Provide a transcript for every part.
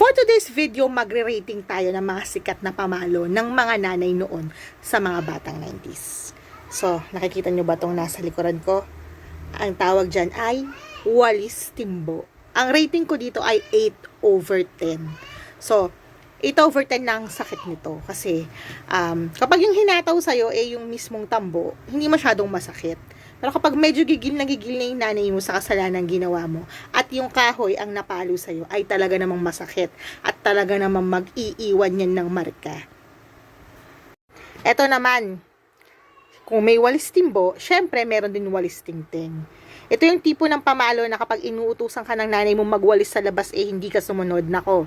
For today's video, magre-rating tayo ng mga sikat na pamalo ng mga nanay noon sa mga batang 90s. So, nakikita nyo ba itong nasa likuran ko? Ang tawag dyan ay Walis Timbo. Ang rating ko dito ay 8 over 10. So, 8 over 10 na sakit nito. Kasi, um, kapag yung hinataw sa'yo, eh yung mismong tambo, hindi masyadong masakit. Pero kapag medyo gigil na gigil na yung nanay mo sa kasalanan ginawa mo, at yung kahoy ang napalo sa'yo, ay talaga namang masakit. At talaga namang mag-iiwan yan ng marka. Eto naman, kung may walis timbo, syempre meron din walis tingting. Ito yung tipo ng pamalo na kapag inuutusan ka ng nanay mo magwalis sa labas eh hindi ka sumunod. Nako,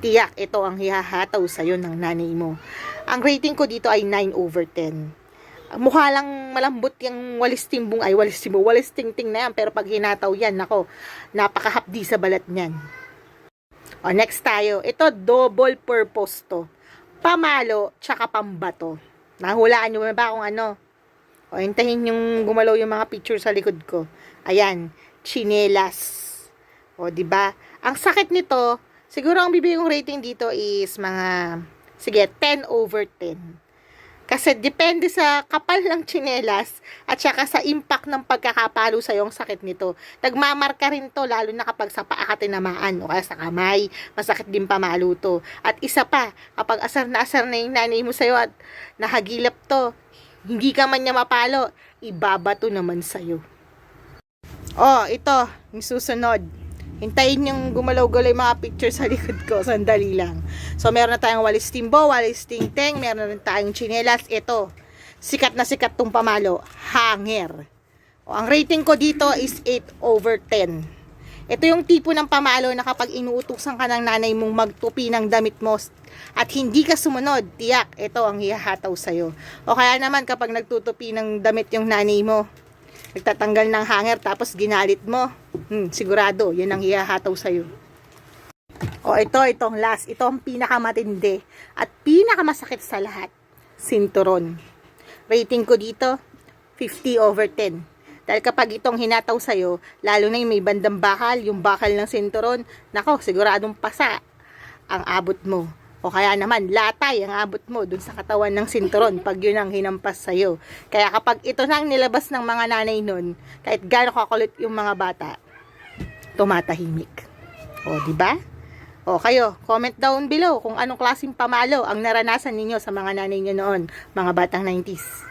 tiyak ito ang hihahataw sa'yo ng nanay mo. Ang rating ko dito ay 9 over 10. Mukha lang malambot yung walis timbong ay walis timbo, walis tingting na yan. Pero pag hinataw yan, nako, napakahapdi sa balat niyan. O, next tayo. Ito, double purpose to. Pamalo, tsaka pambato. Nahulaan nyo ba kung ano? O, hintahin yung gumalaw yung mga picture sa likod ko. Ayan, chinelas. O, di ba? Ang sakit nito, siguro ang bibigay kong rating dito is mga, sige, 10 over 10. Kasi depende sa kapal ng chinelas at saka sa impact ng pagkakapalo sa yung sakit nito. Nagmamarka rin to lalo na kapag sa paa ka tinamaan o kaya sa kamay. Masakit din pamalo to. At isa pa, kapag asar na asar na yung nanay mo sa'yo at nahagilap to, hindi ka man niya mapalo, ibabato naman sa'yo. Oh, ito, yung susunod. Hintayin yung gumalaw-galaw yung mga picture sa likod ko. Sandali lang. So, meron na tayong walis timbo, walis tingteng, meron na rin tayong chinelas. Ito, sikat na sikat tong pamalo. Hanger. O, ang rating ko dito is 8 over 10. Ito yung tipo ng pamalo na kapag inuutusan ka ng nanay mong magtupi ng damit mo at hindi ka sumunod, tiyak, ito ang hihataw sa'yo. O kaya naman kapag nagtutupi ng damit yung nanay mo, nagtatanggal ng hanger tapos ginalit mo, hmm, sigurado, yan ang hihataw sa'yo. O ito, itong last, ito ang pinakamatindi at pinakamasakit sa lahat, sinturon. Rating ko dito, 50 over 10. Dahil kapag itong hinataw sa'yo, lalo na yung may bandang bakal, yung bakal ng sinturon, nako, siguradong pasa ang abot mo. O kaya naman, latay ang abot mo dun sa katawan ng sinturon pag yun ang hinampas sa'yo. Kaya kapag ito na ang nilabas ng mga nanay nun, kahit gaano kakulit yung mga bata, tumatahimik. O, di ba? O, kayo, comment down below kung anong klaseng pamalo ang naranasan ninyo sa mga nanay nyo noon, mga batang 90s.